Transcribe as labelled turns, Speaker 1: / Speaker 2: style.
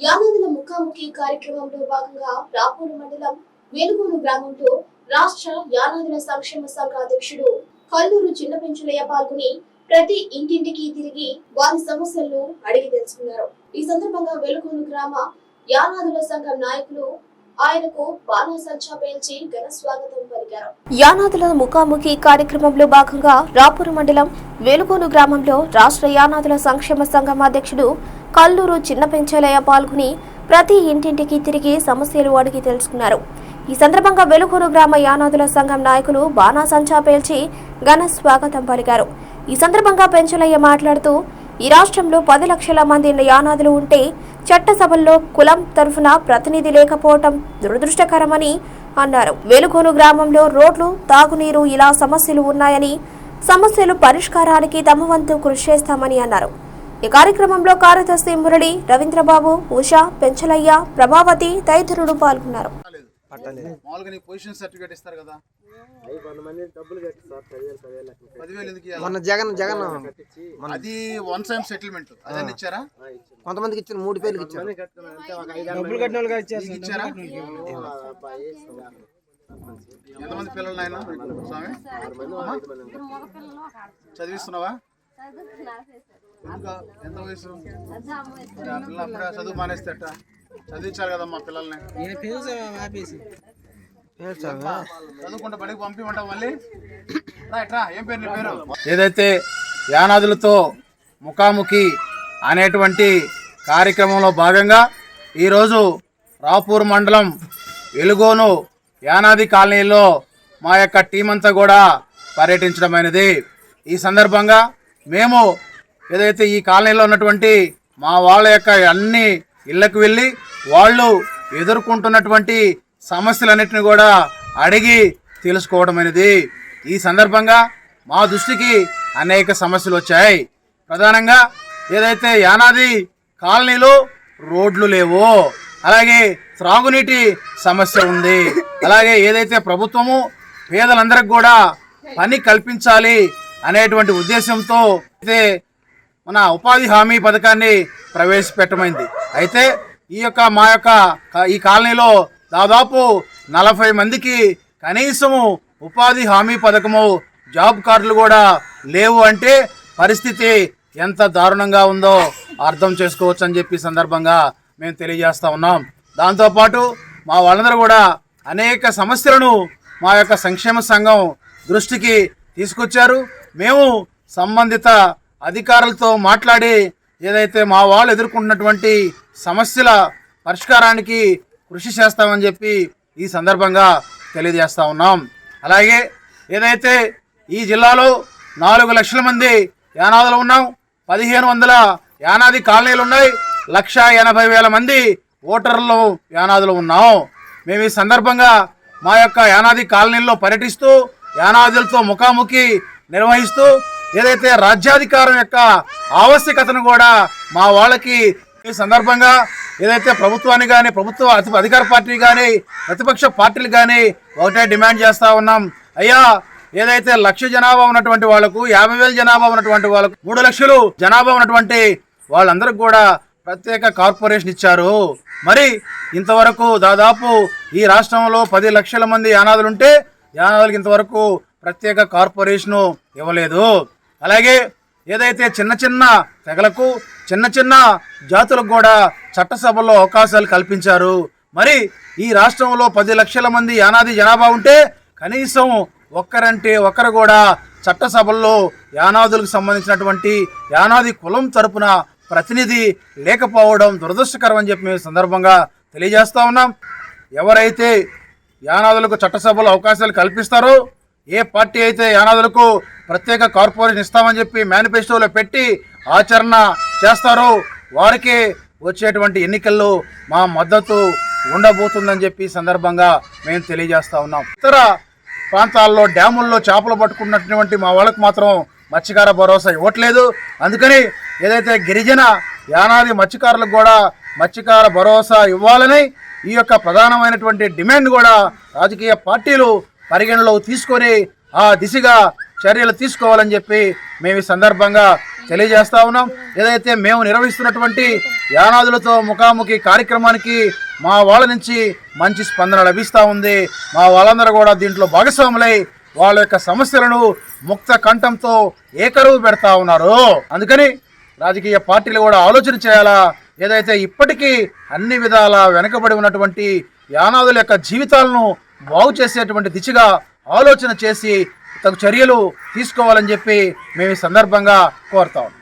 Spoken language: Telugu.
Speaker 1: యానాదుల ముఖాముఖి కార్యక్రమంలో భాగంగా రాపూరు మండలం వెలుగూరు గ్రామంలో రాష్ట్ర యానాదుల సంక్షేమ శాఖ అధ్యక్షుడు కల్లూరు చిన్న పెంచులయ్య పాల్గొని ప్రతి ఇంటింటికి తిరిగి వారి సమస్యలను అడిగి తెలుసుకున్నారు. ఈ సందర్భంగా వెలుగూరు గ్రామ యానాదుల సంఘం నాయకులు ఆయనకు బాణాసంచా పేల్చి ఘన స్వాగతం పలికారు. యానాదుల ముఖాముఖి కార్యక్రమంలో భాగంగా రాపూరు మండలం వెలుగోలు గ్రామంలో రాష్ట్ర యానాదుల సంక్షేమ సంఘం అధ్యక్షుడు కల్లూరు చిన్న పెంచలయ్య పాల్గొని ప్రతి ఇంటింటికి తిరిగి సమస్యలు అడిగి తెలుసుకున్నారు. ఈ సందర్భంగా వెలుగూరు గ్రామ యానాదుల సంఘం నాయకులు బాణాసంచా పేల్చి ఘన స్వాగతం పలికారు. ఈ సందర్భంగా పెంచలయ్య మాట్లాడుతూ ఈ రాష్ట్రంలో పది లక్షల మంది యానాదులు ఉంటే చట్టసభల్లో కులం తరఫున ప్రతినిధి లేకపోవటం దురదృష్టకరమని అన్నారు. వెలుగోను గ్రామంలో రోడ్లు తాగునీరు ఇలా సమస్యలు ఉన్నాయని సమస్యలు పరిష్కారానికి తమ వంతు కృషి చేస్తామని అన్నారు. ఈ కార్యక్రమంలో కార్యదర్శి మురళి రవీంద్రబాబు ఉషా పెంచలయ్య ప్రభావతి తదితరులు పాల్గొన్నారు.
Speaker 2: మామూలుగా పొజిషన్ సర్టిఫికేట్ ఇస్తారు కదా.
Speaker 3: మొన్న జగన్ జగన్ మన
Speaker 2: అది వన్ టైం సెటిల్మెంట్ అదని ఇచ్చారా.
Speaker 3: కొంతమందికి ఇచ్చిన మూడు పేర్లు ఇచ్చారు.
Speaker 4: డబ్బులు కట్టిన వాళ్ళకి
Speaker 2: ఇచ్చారా. ఎంతమంది పిల్లలు నాయన? స్వామి. చదివిస్తున్నావా? ఎంత వయసు? పిల్ల అప్పుడే చదువు మానేస్తే అట్ట చదివించాలి కదమ్మా పిల్లల్ని. ఏదైతే యానాదులతో ముఖాముఖి అనేటువంటి కార్యక్రమంలో భాగంగా ఈరోజు రాపూర్ మండలం వెలుగోను యానాది కాలనీలో మా యొక్క టీం అంతా కూడా పర్యటించడం అనేది ఈ సందర్భంగా మేము ఏదైతే ఈ కాలనీలో ఉన్నటువంటి మా వాళ్ళ యొక్క అన్ని ఇళ్ళకు వెళ్ళి వాళ్ళు ఎదుర్కొంటున్నటువంటి సమస్యలన్నిటిని కూడా అడిగి తెలుసుకోవడం అనేది ఈ సందర్భంగా మా దృష్టికి అనేక సమస్యలు వచ్చాయి. ప్రధానంగా ఏదైతే యానాది కాలనీలో రోడ్లు లేవు అలాగే త్రాగునీటి సమస్య ఉంది అలాగే ఏదైతే ప్రభుత్వము పేదలందరికి కూడా పని కల్పించాలి అనేటువంటి ఉద్దేశంతో అయితే మన ఉపాధి హామీ పథకాన్ని ప్రవేశపెట్టమైంది. అయితే ఈ యొక్క మా యొక్క ఈ కాలనీలో దాదాపు నలభై మందికి కనీసము ఉపాధి హామీ పథకము జాబ్ కార్డులు కూడా లేవు అంటే పరిస్థితి ఎంత దారుణంగా ఉందో అర్థం చేసుకోవచ్చు అని చెప్పి సందర్భంగా మేము తెలియజేస్తూ ఉన్నాం. దాంతోపాటు మా వాళ్ళందరూ కూడా అనేక సమస్యలను మా యొక్క సంక్షేమ సంఘం దృష్టికి తీసుకొచ్చారు. మేము సంబంధిత అధికారులతో మాట్లాడి ఏదైతే మా వాళ్ళు ఎదుర్కొంటున్నటువంటి సమస్యల పరిష్కారానికి కృషి చేస్తామని చెప్పి ఈ సందర్భంగా తెలియజేస్తా ఉన్నాం. అలాగే ఏదైతే ఈ జిల్లాలో నాలుగు లక్షల మంది యానాదులు ఉన్నాం పదిహేను వందల యానాది కాలనీలు ఉన్నాయి లక్ష ఎనభై వేల మంది ఓటర్లు యానాదులు ఉన్నాం. మేము ఈ సందర్భంగా మా యొక్క యానాది కాలనీల్లో పర్యటిస్తూ యానాదులతో ముఖాముఖి నిర్వహిస్తూ ఏదైతే రాజ్యాధికారం యొక్క ఆవశ్యకతను కూడా మా వాళ్ళకి ఈ సందర్భంగా ఏదైతే ప్రభుత్వాన్ని కానీ ప్రభుత్వ అధికార పార్టీ కానీ ప్రతిపక్ష పార్టీలు కానీ ఒకటే డిమాండ్ చేస్తూ ఉన్నాం. అయ్యా ఏదైతే లక్ష జనాభా ఉన్నటువంటి వాళ్ళకు యాభై వేల జనాభా ఉన్నటువంటి వాళ్ళకు మూడు లక్షలు జనాభా ఉన్నటువంటి వాళ్ళందరికి కూడా ప్రత్యేక కార్పొరేషన్ ఇచ్చారు. మరి ఇంతవరకు దాదాపు ఈ రాష్ట్రంలో పది లక్షల మంది యానాదులు ఉంటే యానాదులకు ఇంతవరకు ప్రత్యేక కార్పొరేషను ఇవ్వలేదు. అలాగే ఏదైతే చిన్న చిన్న తెగలకు చిన్న చిన్న జాతులకు కూడా చట్టసభల్లో అవకాశాలు కల్పించారు. మరి ఈ రాష్ట్రంలో పది లక్షల మంది యానాది జనాభా ఉంటే కనీసం ఒక్కరంటే ఒక్కరు కూడా చట్టసభల్లో యానాదులకు సంబంధించినటువంటి యానాది కులం తరపున ప్రతినిధి లేకపోవడం దురదృష్టకరం అని చెప్పి మేము సందర్భంగా తెలియజేస్తా ఉన్నాం. ఎవరైతే యానాదులకు చట్టసభలో అవకాశాలు కల్పిస్తారో ఏ పార్టీ అయితే యానాదులకు ప్రత్యేక కార్పొరేషన్ ఇస్తామని చెప్పి మేనిఫెస్టోలో పెట్టి ఆచరణ చేస్తారో. వారికి వచ్చేటువంటి ఎన్నికల్లో మా మద్దతు ఉండబోతుందని చెప్పి సందర్భంగా మేము తెలియజేస్తా ఉన్నాం. ఇతర ప్రాంతాల్లో డ్యాముల్లో చేపలు పట్టుకున్నటువంటి మా వాళ్ళకు మాత్రం మత్స్యకార భరోసా ఇవ్వట్లేదు. అందుకని ఏదైతే గిరిజన యానాది మత్స్యకారులకు కూడా మత్స్యకార భరోసా ఇవ్వాలని ఈ యొక్క ప్రధానమైనటువంటి డిమాండ్ కూడా రాజకీయ పార్టీలు పరిగణలోకి తీసుకొని ఆ దిశగా చర్యలు తీసుకోవాలని చెప్పి మేము ఈ సందర్భంగా తెలియజేస్తా ఉన్నాం. ఏదైతే మేము నిర్వహిస్తున్నటువంటి యానాదులతో ముఖాముఖి కార్యక్రమానికి మా వాళ్ళ నుంచి మంచి స్పందన లభిస్తూ ఉంది. మా వాళ్ళందరూ కూడా దీంట్లో భాగస్వాములై వాళ్ళ యొక్క సమస్యలను ముక్త కంఠంతో ఏకరువు పెడతా ఉన్నారు. అందుకని రాజకీయ పార్టీలు కూడా ఆలోచన చేయాలా? ఏదైతే ఇప్పటికీ అన్ని విధాల వెనకబడి ఉన్నటువంటి యానాదుల యొక్క జీవితాలను బాగు చేసేటువంటి దిశగా ఆలోచన చేసి తగు చర్యలు తీసుకోవాలని చెప్పి మేము ఈ సందర్భంగా కోరుతాం